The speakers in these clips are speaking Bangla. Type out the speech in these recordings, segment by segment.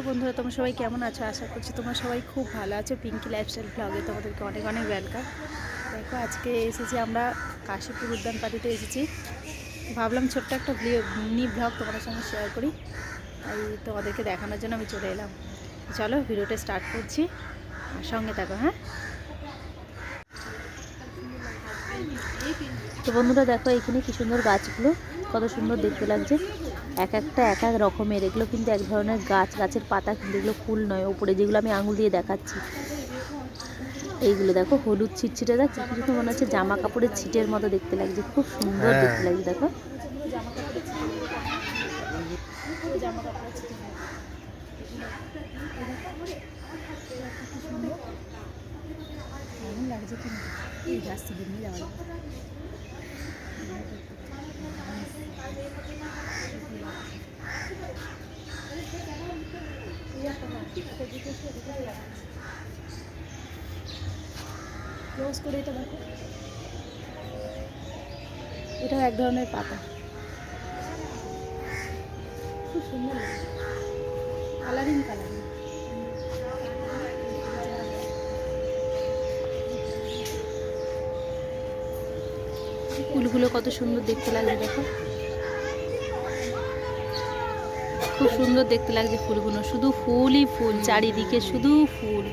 হ্যালো বন্ধুরা, তোমরা সবাই কেমন আছো? আশা করছি তোমরা সবাই খুব ভালো আছো। পিঙ্কি লাইফস্টাইল ব্লগে তোমাদেরকে অনেক অনেক ওয়েলকাম দেখো, আজকে এসেছি আমরা কাশীপুর উদ্যান পার্টিতে এসেছি। ভাবলাম ছোট্ট একটা মিনি ব্লগ তোমাদের সঙ্গে শেয়ার করি। তাই তোমাদেরকে দেখানোর জন্য আমি চলে এলাম। চলো, ভিডিওটা স্টার্ট করছি। আর সঙ্গে থাকো হ্যাঁ? তো বন্ধুরা, দেখো, এখানে কি সুন্দর গাছগুলো, কত সুন্দর দেখতে লাগছে। এক একটা এক এক রকমের। এগুলো কিন্তু এক ধরনের গাছ গাছের পাতা কিন্তু এগুলো ফুল নয়। ওপরে যেগুলো আমি আঙুল দিয়ে দেখাচ্ছি। এইগুলো দেখো হলুদ ছিটছিটে যাচ্ছে কিছু তো মনে হচ্ছে জামা কাপড়ের ছিটের মতো দেখতে লাগছে। খুব সুন্দর হ্যাঁ। দেখতে লাগছে দেখো। লাগছে কিন্তু এই গাছ থেকে নিয়ে যাওয়া ক্লোজ করে এটা দেখো। এটাও এক ধরনের পাতা। খুব সুন্দর কালারিং কালারিং ফুলগুলো কত সুন্দর দেখতে লাগছে, দেখো। খুব সুন্দর দেখতে লাগছে ফুলগুলো। শুধু ফুলই ফুল, চারিদিকে শুধু ফুল।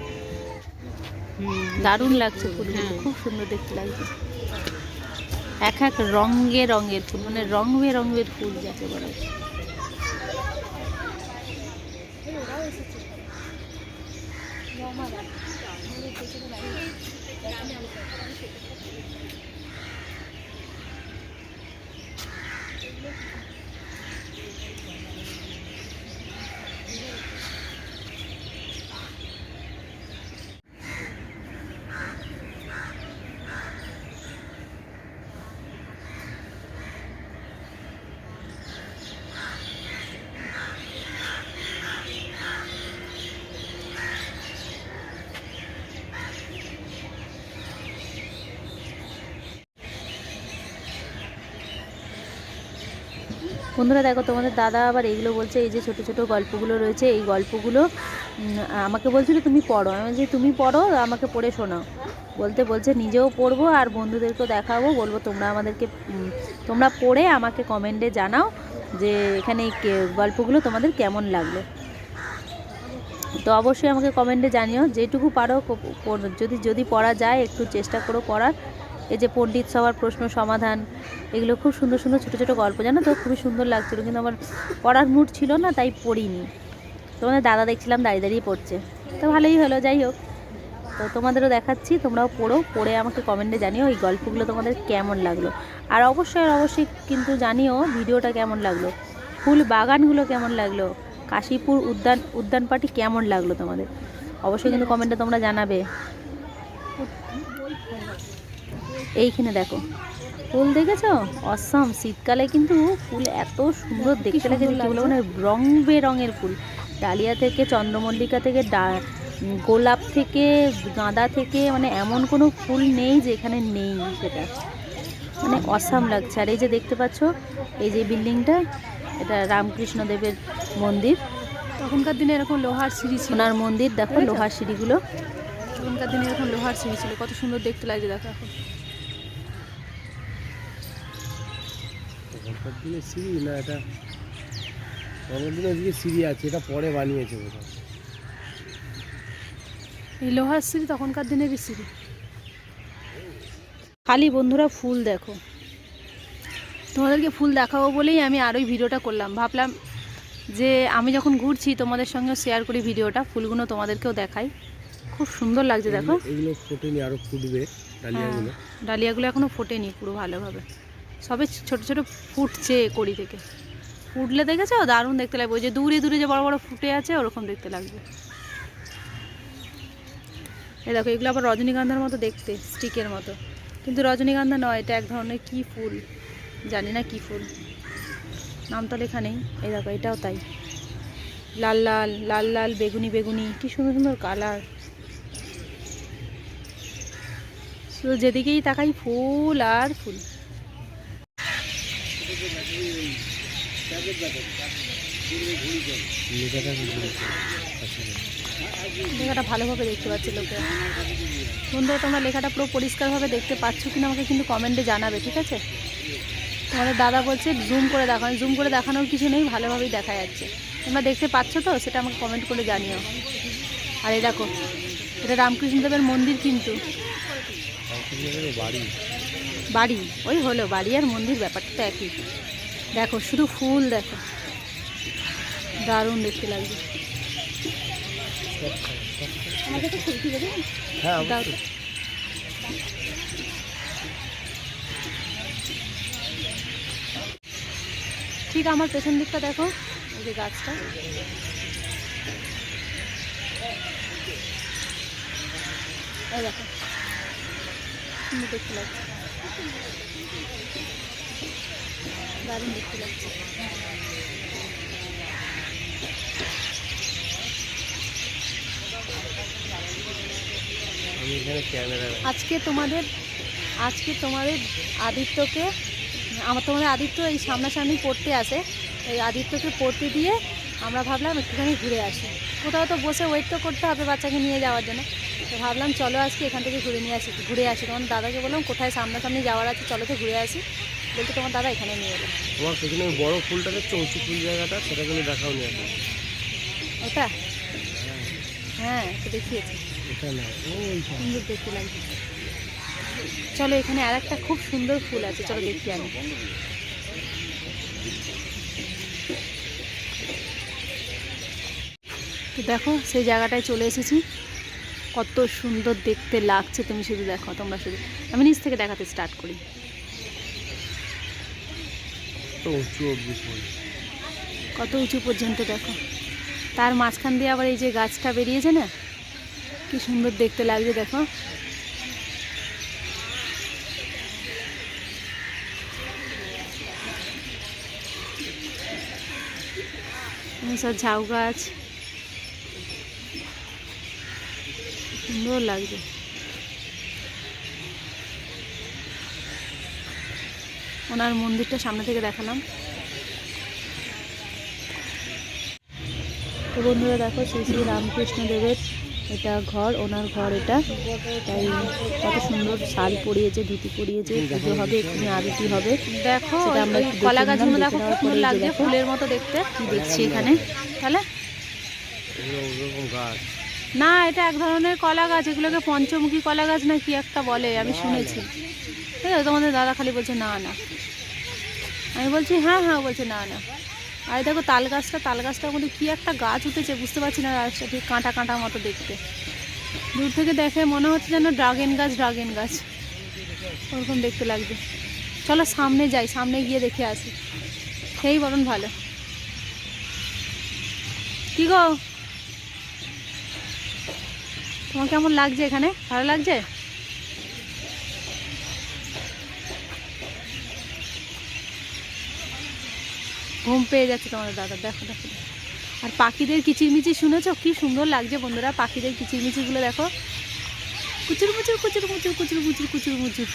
দারুণ লাগছে ফুলগুলো খুব সুন্দর দেখতে লাগছে। এক এক রঙে রঙের ফুল মানে রং বেরঙের ফুল যাকে বলে। বন্ধুরা দেখো, তোমাদের দাদা আবার এইগুলো বলছে, এই যে ছোট ছোট গল্পগুলো রয়েছে, এই গল্পগুলো আমাকে বলছিল তুমি পড়ো। আমি যে তুমি পড়ো, আমাকে পড়ে শোনাও। বলতে বলছে, নিজেও পড়ব আর বন্ধুদেরকেও দেখাবো। বলব, তোমরা আমাদেরকে তোমরা পড়ে আমাকে কমেন্টে জানাও যে এখানে এই গল্পগুলো তোমাদের কেমন লাগল। তো অবশ্যই আমাকে কমেন্টে জানিও, যেটুকু পারো যদি যদি পড়া যায়, একটু চেষ্টা করো পড়ার। এই যে পণ্ডিত সবার প্রশ্ন, সমাধান, এগুলো খুব সুন্দর সুন্দর ছোটো ছোটো গল্প, জানো তো? খুবই সুন্দর লাগছিল, কিন্তু আমার পড়ার মুড ছিল না, তাই পড়িনি। তোমাদের দাদা দেখছিলাম দাঁড়িয়ে দাঁড়িয়ে পড়ছে। তো ভালোই হলো, যাই হোক। তো তোমাদেরও দেখাচ্ছি, তোমরাও পড়ো, পড়ে আমাকে কমেন্টে জানিও এই গল্পগুলো তোমাদের কেমন লাগল। আর অবশ্যই আর অবশ্যই কিন্তু জানিও ভিডিওটা কেমন লাগল। ফুল বাগানগুলো কেমন লাগল? কাশীপুর উদ্যান উদ্যান পার্টি কেমন লাগল তোমাদের? অবশ্যই কিন্তু কমেন্টে তোমরা জানাবে। এইখানে দেখো। ফুল দেখেছ? অসম। শীতকালে কিন্তু ফুল এত সুন্দর দেখতে লাগে বলব মানে রং বেরঙের ফুল। ডালিয়া থেকে চন্দ্রমল্লিকা থেকে ডা- গোলাপ থেকে গাঁদা থেকে মানে এমন কোনো ফুল নেই যে এখানে নেই সেটা। মানে অসাম লাগছে। আর এই যে দেখতে পাচ্ছ এই যে বিল্ডিংটা এটা রামকৃষ্ণ দেবের মন্দির। তখনকার দিনে এরকম লোহার সিঁড়ি ছিল। সোনার মন্দির দেখো লোহার সিঁড়িগুলো। তখনকার দিনে এরকম লোহার সিঁড়ি ছিল। কত সুন্দর দেখতে লাগছে দেখো এখন। তখনকার দিনে সিঁড়ি না এটা তখনকার দিনে ওদিকে সিঁড়ি আছে এটা পরে বানিয়েছে বোধহয় এই লোহার সিঁড়ি তখনকার দিনেরই সিঁড়ি। খালি বন্ধুরা ফুল দেখো। তোমাদেরকে ফুল দেখাবো বলেই আমি আরোই ভিডিওটা করলাম। ভাবলাম যে আমি যখন ঘুরছি তোমাদের সঙ্গে শেয়ার করি ভিডিওটা ফুলগুলো তোমাদেরকেও দেখাই। খুব সুন্দর লাগছে দেখো। এগুলো ফোটেনি আরও ফুটবে ডালিয়াগুলো। হ্যাঁ, ডালিয়াগুলো এখনও ফোটেনি পুরো ভালোভাবে। সবে ছোট ছোট ফুটছে কড়ি থেকে। ফুটলে দেখেছ? দারুণ দেখতে লাগবে। ওই যে দূরে দূরে যে বড় বড় ফুটে আছে, ওরকম দেখতে লাগবে। এই দেখো, এগুলো আবার রজনীগন্ধার মতো দেখতে, স্টিকের মতো। কিন্তু রজনীগন্ধা নয়, এটা এক ধরনের কি ফুল? জানি না কি ফুল। নামটা লেখা নেই। এই দেখো, এটাও তাই। লাল লাল লাল লাল, বেগুনি বেগুনি, কি সুন্দর সুন্দর কালার। শুধু যেদিকেই তাকাই ফুল আর ফুল। লেখাটা ভালোভাবে দেখতে পাচ্ছে লোকে। বন্ধুরা তোমরা লেখাটা পুরো পরিষ্কারভাবে দেখতে পাচ্ছ কিনা আমাকে কিন্তু কমেন্টে জানাবে, ঠিক আছে? তোমাদের দাদা বলছে জুম করে দেখানো জুম করে দেখানোর কিছু নেই, ভালোভাবেই দেখা যাচ্ছে। তোমরা দেখতে পাচ্ছ তো? সেটা আমাকে কমেন্ট করে জানিও। আর এই দেখো, এটা রামকৃষ্ণদেবের মন্দির কিন্তু। বাড়ি। বাড়ি ওই হলো বাড়ি আর মন্দির ব্যাপারটা একই। দেখো শুধু ফুল দেখো। দারুণ দেখতে লাগবে। হ্যাঁ। ঠিক আমার পেছন দিকটা দেখো এই যে গাছটা। দেখো। সুন্দর দেখতে লাগছে দারুণ দেখতে লাগছে আজকে তোমাদের আজকে তোমাদের আদিত্যকে, আমার তোমাদের আদিত্য এই সামনাসামনি পড়তে আসে। এই আদিত্যকে পড়তে দিয়ে আমরা ভাবলাম একটুখানি ঘুরে আসি। কোথাও তো বসে ওয়েট তো করতে হবে বাচ্চাকে নিয়ে যাওয়ার জন্য। তো ভাবলাম চলো আজকে এখান থেকে ঘুরে নিয়ে আসি ঘুরে আসি। তোমার দাদাকে বললাম কোথায় সামনাসামনি যাওয়ার আছে? চলো তো ঘুরে আসি। বলতে তোমার দাদা এখানে নিয়ে এলো। তোমার ওই বড় ফুলটা দেখছ উঁচু ফুল জায়গাটা সেটা কিন্তু দেখাও নিয়ে ওটা? হ্যাঁ। তো দেখিয়েছি। এটা না ওইটা সুন্দর দেখতে লাগছে। চলো এখানে আর একটা খুব সুন্দর ফুল আছে চলো দেখি আমি। তো দেখো সেই জায়গাটায় চলে এসেছি। কত সুন্দর দেখতে লাগছে তুমি শুধু দেখো তোমরা শুধু। আমি নিচ থেকে দেখাতে স্টার্ট করি। কত উঁচু পর্যন্ত দেখো। তার মাঝখান দিয়ে আবার এই যে গাছটা বেরিয়েছে না কি সুন্দর দেখতে লাগছে দেখো। সব ঝাউ গাছ। সুন্দর লাগছে। ওনার মন্দিরটা সামনে থেকে দেখালাম। তো বন্ধুরা দেখো শ্রী শ্রী রামকৃষ্ণ দেবের এটা ঘর ওনার ঘর এটা। তাই কত সুন্দর শাল পরিয়েছে ধুতি পরিয়েছে পুজো হবে এখানে আরতি হবে। দেখো আমরা কলা গাছগুলো দেখো খুব সুন্দর লাগছে ফুলের মতো দেখতে। কি দেখছি এখানে। তাহলে? গাছ। না, এটা এক ধরনের কলা গাছ, এগুলোকে পঞ্চমুখী কলা গাছ না কি একটা বলে, আমি শুনেছি। ঠিক আছে তোমাদের দাদা খালি বলছে, না না। আমি বলছি হ্যাঁ হ্যাঁ বলছে, না না। আর দেখো, তাল গাছটা, তাল গাছটার মধ্যে কী একটা গাছ উঠেছে, বুঝতে পারছি না গাছটা, ঠিক কাঁটা কাঁটা মতো দেখতে। দূর থেকে দেখে মনে হচ্ছে যেন ড্রাগন গাছ ড্রাগন গাছ। ওরকম দেখতে লাগবে। চলো, সামনে যাই, সামনে গিয়ে দেখে আসি। সেই বরং ভালো। কী গো? তোমার কেমন লাগছে এখানে? ভালো লাগছে? ঘুম পেয়ে যাচ্ছে তোমাদের দাদা, দেখো দেখো। আর পাখিদের কিচিরমিচির শুনেছো? কি সুন্দর লাগছে বন্ধুরা, পাখিদের কিচিরমিচিরগুলো দেখো। কুচুর মুচুর কুচুর মুচুর কুচুর মুচুর কুচুর মুচুর।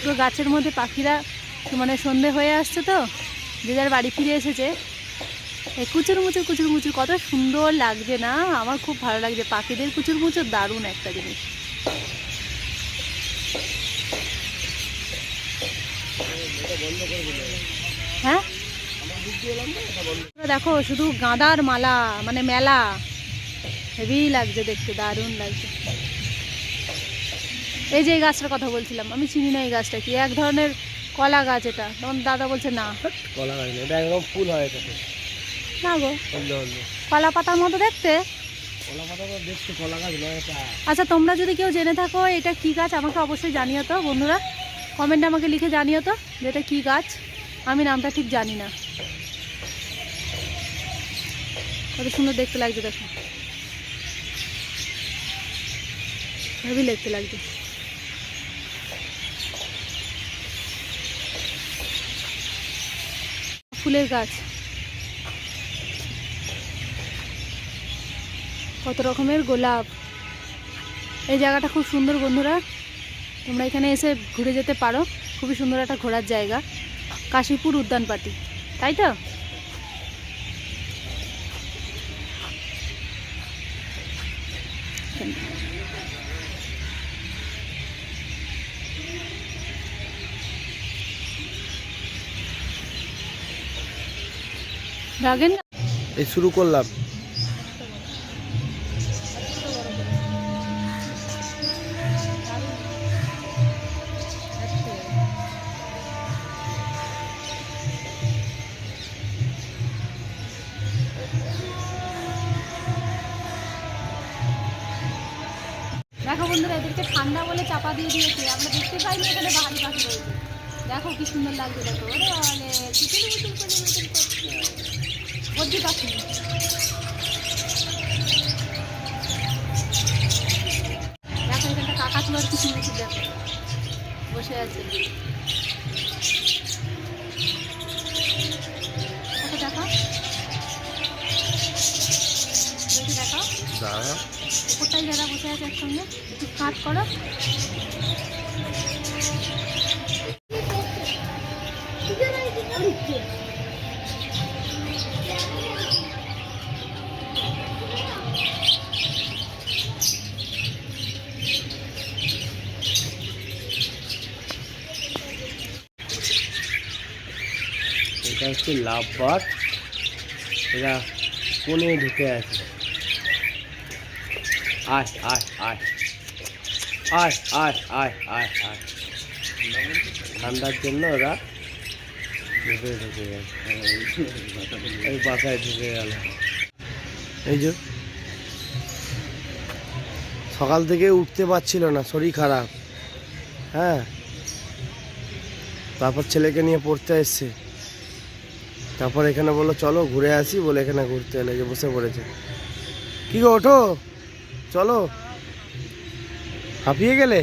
পুরো গাছের মধ্যে পাখিরা মানে সন্ধে হয়ে আসছে তো, যে যার বাড়ি ফিরে এসেছে। কুচুর মুচুর কুচুর মুচুর কত সুন্দর লাগছে না? আমার খুব ভালো লাগছে। পাখিদের কুচুর মুচুর দারুণ একটা জিনিস। হ্যাঁ? দেখো, শুধু গাঁদার মালা মানে মেলা। হেভি লাগছে দেখতে, দারুণ লাগছে। এই যে এই গাছটার কথা বলছিলাম, আমি চিনি না এই গাছটা কি? এক ধরনের কলা গাছ এটা। তখন দাদা বলছে না। কলা গাছ এটা একদম ফুল হয় না গো। কলা পাতার মতো দেখতে? আচ্ছা তোমরা যদি কেউ জেনে থাকো এটা কি গাছ আমাকে অবশ্যই জানিও তো বন্ধুরা। কমেন্টে আমাকে লিখে জানিও তো যে এটা কী গাছ। আমি নামটা ঠিক জানি না। কত সুন্দর দেখতে লাগছে দেখো। হেবি দেখতে লাগছে। ফুলের গাছ। কত রকমের গোলাপ। এই জায়গাটা খুব সুন্দর বন্ধুরা। তোমরা এখানে এসে ঘুরে যেতে পারো। খুবই সুন্দর একটা ঘোরার জায়গা। কাশীপুর উদ্যান পার্টি তাই তো? এই শুরু করলাম। দিয়ে দিয়েছে আমরা দেখতে পাইনি এখানে বাহারি পাখি রয়েছে। দেখো কি সুন্দর লাগছে দেখো। ওরে বলে চিকেন মিচিন করে মিচিন করছে। বদ্রি পাখি। দেখো এখানটা কাকা চুয়ার কি শুনেছি দেখো। বসে আছে। ওকে দেখো। দেখি দেখো। দাঁড়া ওপরটাই যারা বসে আছে একসঙ্গে। একটু কাট করো। হচ্ছে লাভ বাট এরা কোণে ঢুকে আছে। আয় আয় আয়। আয় আয় আয় আয় আয়। ঠান্ডার জন্য ওরা ঢুকে ঢুকে গেল এই বাসায় ঢুকে গেল। এই যে, সকাল থেকে উঠতে পারছিল না, শরীর খারাপ। হ্যাঁ তারপর ছেলেকে নিয়ে পড়তে এসছে। তারপর এখানে বলল, চলো ঘুরে আসি, বলে এখানে ঘুরতে এলে যে বসে পড়েছে। কি গো, ওঠো, চলো। হাঁপিয়ে গেলে?